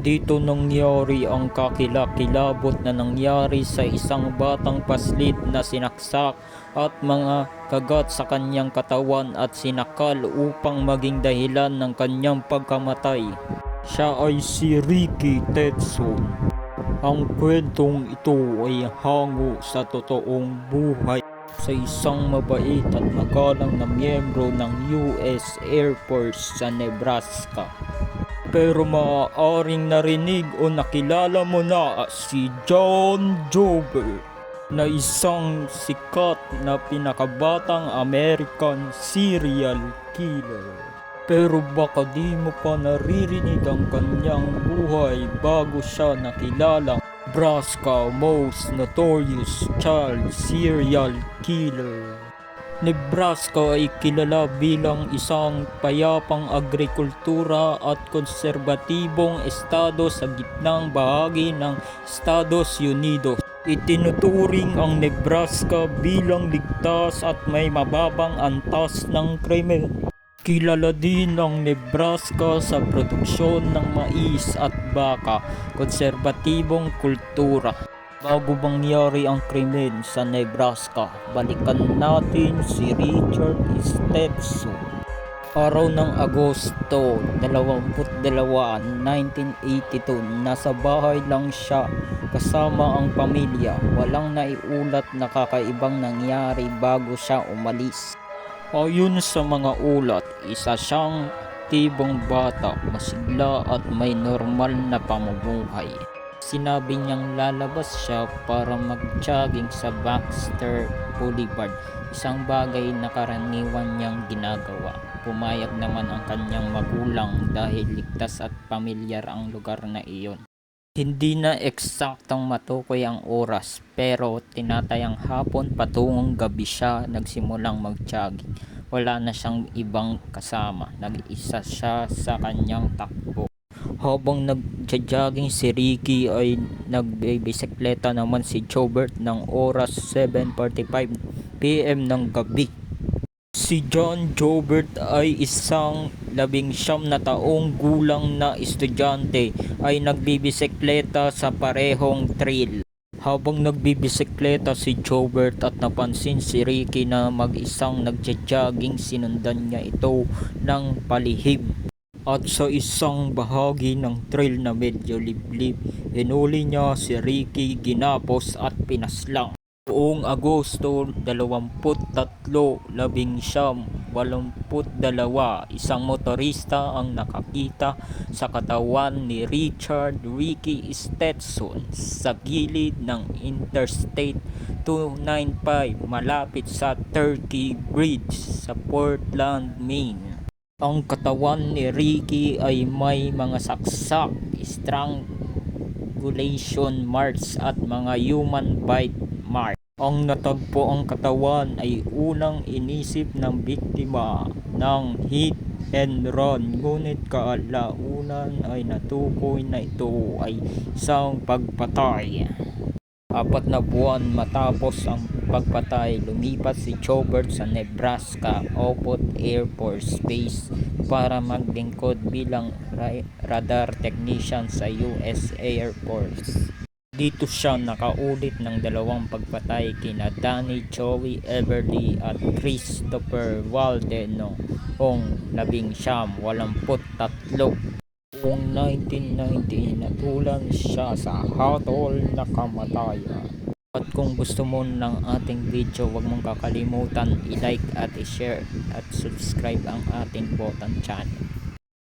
Dito nangyari ang kakilakilabot na nangyari sa isang batang paslit na sinaksak at mga kagat sa kanyang katawan at sinakal upang maging dahilan ng kanyang pagkamatay. Siya ay si Ricky Tetson. Ang kwentong ito ay hango sa totoong buhay sa isang mabait at magalang na miyembro ng US Air Force sa Nebraska. Pero maaaring narinig o nakilala mo na si John Jober na isang sikat na pinakabatang American serial killer. Pero baka di mo pa naririnig ang kanyang buhay bago siya nakilala Nebraska most notorious child serial killer. Nebraska ay kilala bilang isang payapang agrikultura at konserbatibong estado sa gitnang bahagi ng Estados Unidos. Itinuturing ang Nebraska bilang ligtas at may mababang antas ng krimen. Kilala din ang Nebraska sa produksyon ng mais at baka, konserbatibong kultura. Bago mangyari ang krimen sa Nebraska, balikan natin si Richard Stetson. Araw ng Agosto 22, 1982, nasa bahay lang siya kasama ang pamilya. Walang naiulat na kakaibang nangyari bago siya umalis. Ayon sa mga ulat, isa siyang tibong bata, masigla at may normal na pamumuhay. Sinabi niyang lalabas siya para mag-jogging sa Baxter Boulevard, isang bagay na karaniwan niyang ginagawa. Pumayag naman ang kanyang magulang dahil ligtas at pamilyar ang lugar na iyon. Hindi na eksaktong matukoy ang oras pero tinatayang hapon patungong gabi siya nagsimulang mag-jogging. Wala na siyang ibang kasama. Nag-isa siya sa kanyang takbo. Habang nagja-jogging si Ricky ay nagbibisikleta naman si Jobert ng oras 7.45pm ng gabi. Si John Jobert ay isang labing siyam na taong gulang na estudyante ay nagbibisikleta sa parehong trail. Habang nagbibisikleta si Jobert at napansin si Ricky na mag-isang nagja-jogging sinundan niya ito ng palihim. At sa isang bahagi ng trail na medyo liblib, hinuli niya si Ricky ginapos at pinaslang. Noong Agosto 23, 1982, isang motorista ang nakakita sa katawan ni Richard Ricky Stetson sa gilid ng Interstate 295 malapit sa Turkey Bridge sa Portland, Maine. Ang katawan ni Ricky ay may mga saksak, strangulation marks at mga human bite marks. Ang natagpo ang katawan ay unang inisip ng biktima ng hit and run ngunit kalaunan ay natukoy na ito ay isang pagpatay. Apat na buwan matapos ang pagpatay, lumipat si Chobert sa Nebraska Offutt Air Force Base para maglingkod bilang ra- radar technician sa US Air Force. Dito siya nakaulit ng dalawang pagpatay kina Danny Joey Everly at Christopher Walden noong labing siyam walamput tatlo. Noong 1990, natulan siya sa hatol na kamatayan. At kung gusto mo ng ating video, huwag mong kakalimutan i-like at i-share at subscribe ang ating button channel.